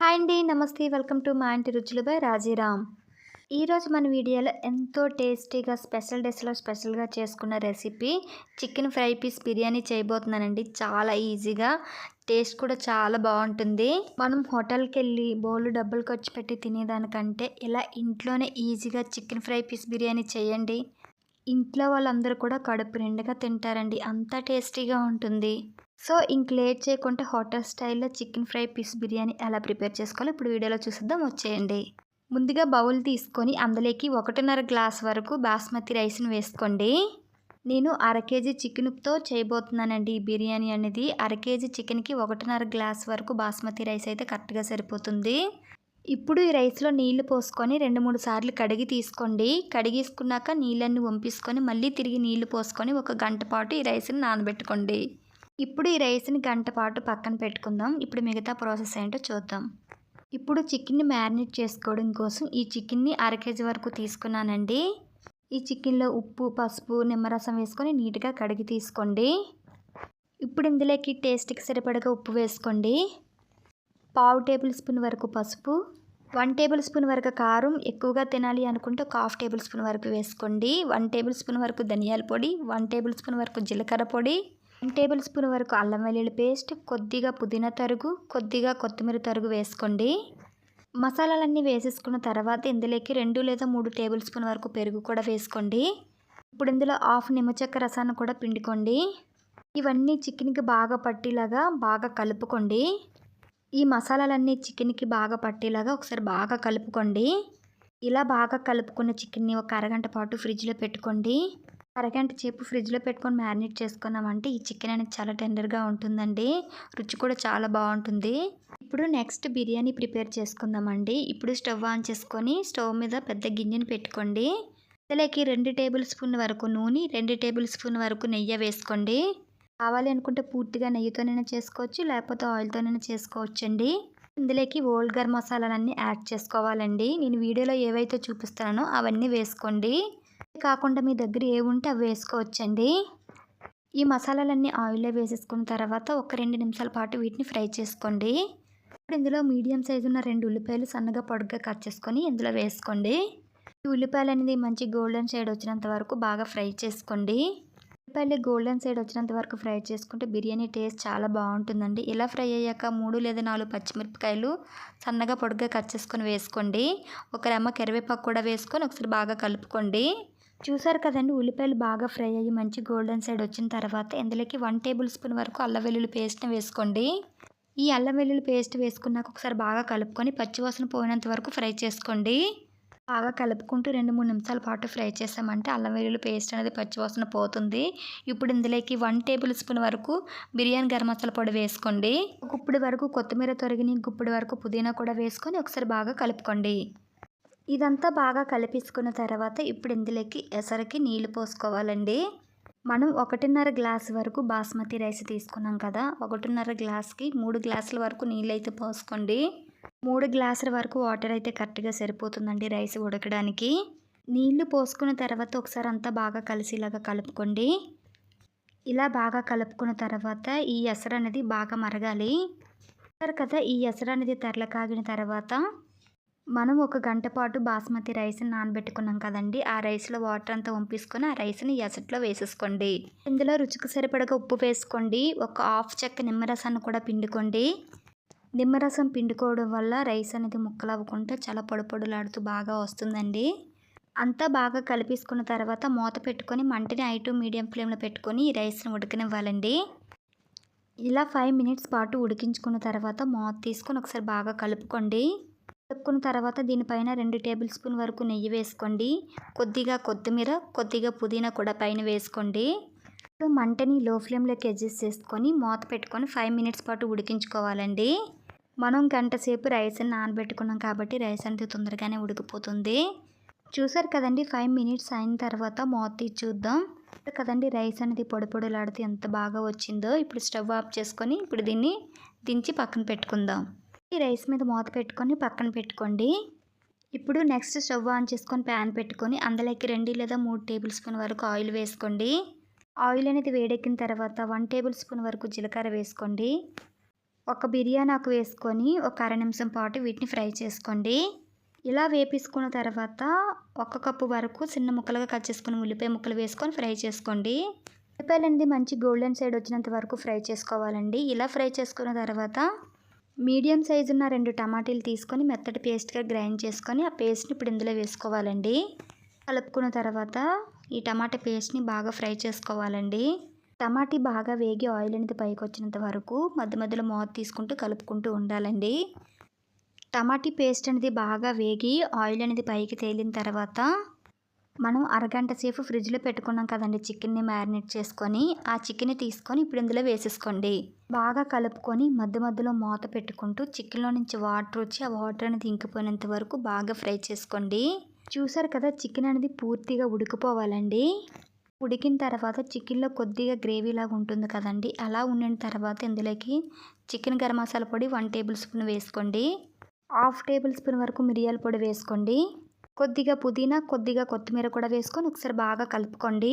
Hi అండి నమస్తే. Welcome to మా ఇంటి రుచులు బై రాజీరామ్. ఈరోజు మన వీడియోలో ఎంతో టేస్టీగా స్పెషల్ డేస్లో స్పెషల్గా చేసుకున్న recipe chicken fry piece biryani చేయబోతున్నానండి. చాలా ఈజీగా టేస్ట్ కూడా చాలా బాగుంటుంది. మనం హోటల్కి వెళ్ళి బౌల్ డబ్బులు ఖర్చు పెట్టి తినేదానికంటే ఇలా ఇంట్లోనే ఈజీగా చికెన్ ఫ్రై పీస్ బిర్యానీ చేయండి. ఇంట్లో వాళ్ళందరూ కూడా కడుపు నిండుగా తింటారండి. అంత టేస్టీగా ఉంటుంది. సో ఇంక లేట్ చేయకుండా హోటల్ స్టైల్లో చికెన్ ఫ్రై పీస్ బిర్యానీ ఎలా ప్రిపేర్ చేసుకోవాలో ఇప్పుడు వీడియోలో చూసిద్దాం. వచ్చేయండి. ముందుగా బౌల్ తీసుకొని అందులోకి ఒకటిన్నర గ్లాస్ వరకు బాస్మతి రైస్ని వేసుకోండి. నేను అర కేజీ చికెన్తో చేయబోతున్నానండి ఈ బిర్యానీ అనేది. అర కేజీ చికెన్కి ఒకటిన్నర గ్లాస్ వరకు బాస్మతి రైస్ అయితే కరెక్ట్గా సరిపోతుంది. ఇప్పుడు ఈ రైస్లో నీళ్ళు పోసుకొని రెండు మూడు సార్లు కడిగి తీసుకోండి. కడిగేసుకున్నాక నీళ్ళన్ని వంపేసుకొని మళ్ళీ తిరిగి నీళ్ళు పోసుకొని ఒక గంట పాటు ఈ రైస్ని నానబెట్టుకోండి. ఇప్పుడు ఈ రైస్ని గంట పాటు పక్కన పెట్టుకుందాం. ఇప్పుడు మిగతా ప్రాసెస్ ఏంటో చూద్దాం. ఇప్పుడు చికెన్ని మ్యారినేట్ చేసుకోవడం కోసం ఈ చికెన్ని అర కేజీ వరకు తీసుకున్నానండి. ఈ చికెన్లో ఉప్పు పసుపు నిమ్మరసం వేసుకొని నీట్గా కడిగి తీసుకోండి. ఇప్పుడు ఇందులోకి టేస్ట్కి సరిపడగా ఉప్పు వేసుకోండి. పావు టేబుల్ స్పూన్ వరకు పసుపు వన్ టేబుల్ స్పూన్ వరకు కారం ఎక్కువగా తినాలి అనుకుంటే ఒక హాఫ్ టేబుల్ స్పూన్ వరకు వేసుకోండి. వన్ టేబుల్ స్పూన్ వరకు ధనియాల పొడి వన్ టేబుల్ స్పూన్ వరకు జీలకర్ర పొడి టేబుల్ స్పూన్ వరకు అల్లం వెల్లుల్లి పేస్ట్ కొద్దిగా పుదీనా తరుగు కొద్దిగా కొత్తిమీర తరుగు వేసుకోండి. మసాలాలన్నీ వేసేసుకున్న తర్వాత ఇందులోకి రెండు లేదా మూడు టేబుల్ స్పూన్ వరకు పెరుగు కూడా వేసుకోండి. ఇప్పుడు ఇందులో హాఫ్ నిమ్మచెక్క రసాన్ని కూడా పిండుకోండి. ఇవన్నీ చికెన్కి బాగా పట్టేలాగా బాగా కలుపుకోండి. ఈ మసాలాలన్నీ చికెన్కి బాగా పట్టేలాగా ఒకసారి బాగా కలుపుకోండి. ఇలా బాగా కలుపుకున్న చికెన్ని ఒక అరగంట పాటు ఫ్రిడ్జ్లో పెట్టుకోండి. అరగంట చేపు ఫ్రిడ్జ్లో పెట్టుకొని మ్యారినేట్ చేసుకున్నామంటే ఈ చికెన్ అనేది చాలా టెండర్గా ఉంటుందండి. రుచి కూడా చాలా బాగుంటుంది. ఇప్పుడు నెక్స్ట్ బిర్యానీ ప్రిపేర్ చేసుకుందామండి. ఇప్పుడు స్టవ్ ఆన్ చేసుకొని స్టవ్ మీద పెద్ద గిన్నెని పెట్టుకోండి. ఇందులోకి రెండు టేబుల్ స్పూన్ వరకు నూనె రెండు టేబుల్ స్పూన్ వరకు నెయ్యి వేసుకోండి. కావాలి అనుకుంటే పూర్తిగా నెయ్యితోనైనా చేసుకోవచ్చు లేకపోతే ఆయిల్తోనైనా చేసుకోవచ్చు అండి ఇందులోకి ఓల్డ్ గర్ మసాలాలన్నీ యాడ్ చేసుకోవాలండి. నేను వీడియోలో ఏవైతే చూపిస్తానో అవన్నీ వేసుకోండి. కాకుండా మీ దగ్గర ఏ ఉంటే అవి వేసుకోవచ్చండి? ఈ మసాలాలన్నీ ఆయిల్లో వేసేసుకున్న తర్వాత ఒక రెండు నిమిషాల పాటు వీటిని ఫ్రై చేసుకోండి. ఇప్పుడు ఇందులో మీడియం సైజు ఉన్న రెండు ఉల్లిపాయలు సన్నగా పొడుగ్గా కట్ చేసుకొని ఇందులో వేసుకోండి. ఈ ఉల్లిపాయలు అనేది మంచి గోల్డెన్ షేడ్ వచ్చినంత వరకు బాగా ఫ్రై చేసుకోండి. ఉల్లిపాయలు గోల్డెన్ సైడ్ వచ్చినంత వరకు ఫ్రై చేసుకుంటే బిర్యానీ టేస్ట్ చాలా బాగుంటుందండి. ఇలా ఫ్రై అయ్యాక మూడు లేదా నాలుగు పచ్చిమిరపకాయలు సన్నగా పొడుగ్గా కట్ చేసుకొని వేసుకోండి. ఒక రెమ్మ కరివేపాకు కూడా వేసుకొని ఒకసారి బాగా కలుపుకోండి. చూసారు కదండి ఉల్లిపాయలు బాగా ఫ్రై అయ్యి మంచి గోల్డెన్ సైడ్ వచ్చిన తర్వాత ఇందులోకి వన్ టేబుల్ స్పూన్ వరకు అల్లం వెల్లుల్లి పేస్ట్ని వేసుకోండి. ఈ అల్లం వెల్లుల్లి పేస్ట్ వేసుకున్నాక ఒకసారి బాగా కలుపుకొని పచ్చివాసన పోయినంత వరకు ఫ్రై చేసుకోండి. బాగా కలుపుకుంటూ రెండు మూడు నిమిషాల పాటు ఫ్రై చేసామంటే అల్లం వెల్లుల్లి పేస్ట్ అనేది పచ్చివాసన పోతుంది. ఇప్పుడు ఇందులోకి వన్ టేబుల్ స్పూన్ వరకు బిర్యానీ గరం మసాలా పొడి వేసుకోండి. గుప్పుడు వరకు కొత్తిమీర తొరిగిని గుప్పుడు వరకు పుదీనా కూడా వేసుకొని ఒకసారి బాగా కలుపుకోండి. ఇదంతా బాగా కలిపేసుకున్న తర్వాత ఇప్పుడు ఇందులోకి ఎసరికి నీళ్ళు పోసుకోవాలండి. మనం ఒకటిన్నర గ్లాస్ వరకు బాస్మతి రైస్ తీసుకున్నాం కదా ఒకటిన్నర గ్లాస్కి మూడు గ్లాసుల వరకు నీళ్ళు అయితే పోసుకోండి. మూడు గ్లాసుల వరకు వాటర్ అయితే కరెక్ట్గా సరిపోతుందండి రైస్ ఉడకడానికి. నీళ్ళు పోసుకున్న తర్వాత ఒకసారి అంతా బాగా కలిసేలాగా కలుపుకోండి. ఇలా బాగా కలుపుకున్న తర్వాత ఈ ఎసరు అనేది బాగా మరగాలి. కదా ఈ ఎసరు అనేది తెరల కాగిన తర్వాత మనం ఒక గంట పాటు బాస్మతి రైస్ని నానబెట్టుకున్నాం కదండి. ఆ రైస్లో వాటర్ అంతా వంపేసుకొని ఆ రైస్ని ఎసట్లో వేసేసుకోండి. ఇందులో రుచికి సరిపడగా ఉప్పు వేసుకోండి. ఒక హాఫ్ చెక్క నిమ్మరసాన్ని కూడా పిండుకోండి. నిమ్మరసం పిండుకోవడం వల్ల రైస్ అనేది ముక్కలు అవ్వకుండా చాలా పొడపొడులాడుతూ బాగా వస్తుందండి. అంతా బాగా కలిపేసుకున్న తర్వాత మూత పెట్టుకొని మంటని ఐ టు మీడియం ఫ్లేమ్లో పెట్టుకొని ఈ రైస్ని ఉడకనివ్వాలండి. ఇలా ఫైవ్ మినిట్స్ పాటు ఉడికించుకున్న తర్వాత మూత తీసుకొని ఒకసారి బాగా కలుపుకోండి. కలుపుకున్న తర్వాత దీనిపైన రెండు టేబుల్ స్పూన్ వరకు నెయ్యి వేసుకోండి. కొద్దిగా కొత్తిమీర కొద్దిగా పుదీనా కూడా పైన వేసుకోండి. ఇప్పుడు మంటని లో ఫ్లేమ్లోకి అడ్జస్ట్ చేసుకొని మూత పెట్టుకొని ఫైవ్ మినిట్స్ పాటు ఉడికించుకోవాలండి. మనం గంట సేపు రైస్ నానబెట్టుకున్నాం కాబట్టి రైస్ అనేది తొందరగానే ఉడికిపోతుంది. చూసారు కదండి ఫైవ్ మినిట్స్ అయిన తర్వాత మూత తీసి చూద్దాం. కదండి రైస్ అనేది పొడి పొడిలాడితే ఎంత బాగా వచ్చిందో. ఇప్పుడు స్టవ్ ఆఫ్ చేసుకొని ఇప్పుడు దీన్ని దించి పక్కన పెట్టుకుందాం. ఈ రైస్ మీద మూత పెట్టుకొని పక్కన పెట్టుకోండి. ఇప్పుడు నెక్స్ట్ స్టవ్ ఆన్ చేసుకొని ప్యాన్ పెట్టుకొని అందులోకి రెండు లేదా మూడు టేబుల్ స్పూన్ వరకు ఆయిల్ వేసుకోండి. ఆయిల్ అనేది వేడెక్కిన తర్వాత వన్ టేబుల్ స్పూన్ వరకు జీలకర్ర వేసుకోండి. ఒక బిర్యానీ ఆకు వేసుకొని ఒక అర నిమిషం పాటు వీటిని ఫ్రై చేసుకోండి. ఇలా వేపించుకున్న తర్వాత ఒక కప్పు వరకు చిన్న ముక్కలుగా కట్ చేసుకుని ఉల్లిపాయ ముక్కలు వేసుకొని ఫ్రై చేసుకోండి. ఉల్లిపాయలు అనేది మంచి గోల్డెన్ సైడ్ వచ్చినంత వరకు ఫ్రై చేసుకోవాలండి. ఇలా ఫ్రై చేసుకున్న తర్వాత మీడియం సైజు ఉన్న రెండు టమాటీలు తీసుకొని మెత్తటి పేస్ట్గా గ్రైండ్ చేసుకొని ఆ పేస్ట్ని ఇప్పుడు ఇందులో వేసుకోవాలండి. కలుపుకున్న తర్వాత ఈ టమాటా పేస్ట్ని బాగా ఫ్రై చేసుకోవాలండి. టమాటీ బాగా వేగి ఆయిల్ అనేది పైకి వచ్చినంత వరకు మధ్య మధ్యలో మూత తీసుకుంటూ కలుపుకుంటూ ఉండాలండి. టమాటీ పేస్ట్ అనేది బాగా వేగి ఆయిల్ అనేది పైకి తేలిన తర్వాత మనం అరగంట సేపు ఫ్రిడ్జ్లో పెట్టుకున్నాం కదండి చికెన్ని మ్యారినేట్ చేసుకొని ఆ చికెన్ని తీసుకొని ఇప్పుడు ఇందులో వేసేసుకోండి. బాగా కలుపుకొని మధ్య మధ్యలో మూత పెట్టుకుంటూ చికెన్లో నుంచి వాటర్ వచ్చి ఆ వాటర్ అనేది ఇంకిపోయినంత వరకు బాగా ఫ్రై చేసుకోండి. చూసారు కదా చికెన్ అనేది పూర్తిగా ఉడికిపోవాలండి. ఉడికిన తర్వాత చికెన్లో కొద్దిగా గ్రేవీ లాగా ఉంటుంది కదండి అలా ఉండిన తర్వాత ఇందులోకి చికెన్ గరం మసాలా పొడి వన్ టేబుల్ స్పూన్ వేసుకోండి. హాఫ్ టేబుల్ స్పూన్ వరకు మిరియాల పొడి వేసుకోండి. కొద్దిగా పుదీనా కొద్దిగా కొత్తిమీర కూడా వేసుకొని ఒకసారి బాగా కలుపుకోండి.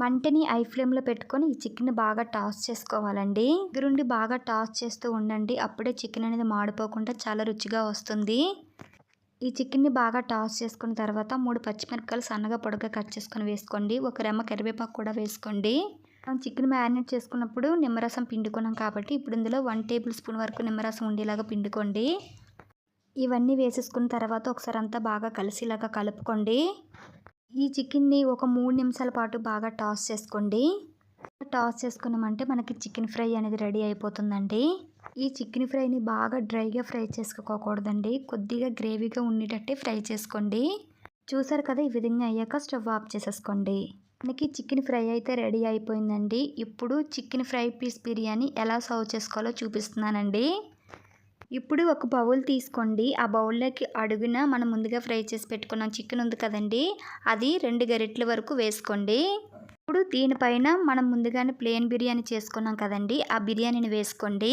మంటని ఐ ఫ్లేమ్లో పెట్టుకొని ఈ చికెన్ బాగా టాస్ చేసుకోవాలండి. దగ్గరుండి బాగా టాస్ చేస్తూ ఉండండి. అప్పుడే చికెన్ అనేది మాడిపోకుండా చాలా రుచిగా వస్తుంది. ఈ చికెన్ని బాగా టాస్ చేసుకున్న తర్వాత మూడు పచ్చిమిరపకాయలు సన్నగా పొడగా కట్ చేసుకొని వేసుకోండి. ఒక రెమ్మ కరివేపాకు కూడా వేసుకోండి. మనం చికెన్ మ్యారినేట్ చేసుకున్నప్పుడు నిమ్మరసం పిండుకున్నాం కాబట్టి ఇప్పుడు ఇందులో వన్ టేబుల్ స్పూన్ వరకు నిమ్మరసం ఉండేలాగా పిండుకోండి. ఇవన్నీ వేసేసుకున్న తర్వాత ఒకసారి అంతా బాగా కలిసిలాగా కలుపుకోండి. ఈ చికెన్ని ఒక మూడు నిమిషాల పాటు బాగా టాస్ చేసుకోండి. టాస్ చేసుకున్నామంటే మనకి చికెన్ ఫ్రై అనేది రెడీ అయిపోతుందండి. ఈ చికెన్ ఫ్రైని బాగా డ్రైగా ఫ్రై చేసుకోకూడదండి. కొద్దిగా గ్రేవీగా ఉండేటట్టే ఫ్రై చేసుకోండి. చూసారు కదా ఈ విధంగా అయ్యాక స్టవ్ ఆఫ్ చేసేసుకోండి. మనకి చికెన్ ఫ్రై అయితే రెడీ అయిపోయిందండి. ఇప్పుడు చికెన్ ఫ్రై పీస్ బిర్యానీ ఎలా సర్వ్ చేసుకోవాలో చూపిస్తున్నానండి. ఇప్పుడు ఒక బౌల్ తీసుకోండి. ఆ బౌల్లోకి అడుగున మనం ముందుగా ఫ్రై చేసి పెట్టుకున్న చికెన్ ఉంది కదండి అది రెండు గరిటెల వరకు వేసుకోండి. ఇప్పుడు దీనిపైన మనం ముందుగానే ప్లేన్ బిర్యానీ చేసుకున్నాం కదండి ఆ బిర్యానీని వేసుకోండి.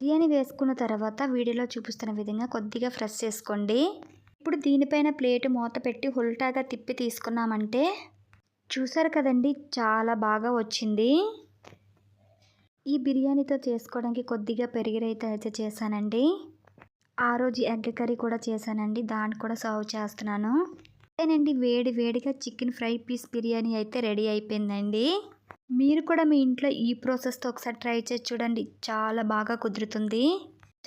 బిర్యానీ వేసుకున్న తర్వాత వీడియోలో చూపిస్తున్న విధంగా కొద్దిగా ఫ్రెష్ చేసుకోండి. ఇప్పుడు దీనిపైన ప్లేట్ మూత పెట్టి హుల్టాగా తిప్పి తీసుకున్నామంటే చూసారు కదండి చాలా బాగా వచ్చింది. ఈ బిర్యానీతో చేసుకోవడానికి కొద్దిగా పెరిగిరైతే అయితే చేశానండి. ఆ రోజు ఎగ్ కర్రీ కూడా చేశానండి. దాన్ని కూడా సర్వ్ చేస్తున్నాను. అదేనండి వేడి వేడిగా చికెన్ ఫ్రై పీస్ బిర్యానీ అయితే రెడీ అయిపోయిందండి. మీరు కూడా మీ ఇంట్లో ఈ ప్రాసెస్తో ఒకసారి ట్రై చేసి చూడండి. చాలా బాగా కుదురుతుంది.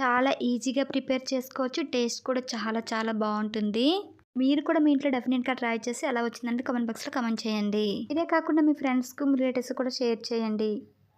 చాలా ఈజీగా ప్రిపేర్ చేసుకోవచ్చు. టేస్ట్ కూడా చాలా చాలా బాగుంటుంది. మీరు కూడా మీ ఇంట్లో డెఫినెట్గా ట్రై చేసి ఎలా వచ్చిందంటే కమెంట్ బాక్స్లో కమెంట్ చేయండి. ఇదే కాకుండా మీ ఫ్రెండ్స్కు మీ రిలేటివ్స్ కూడా షేర్ చేయండి.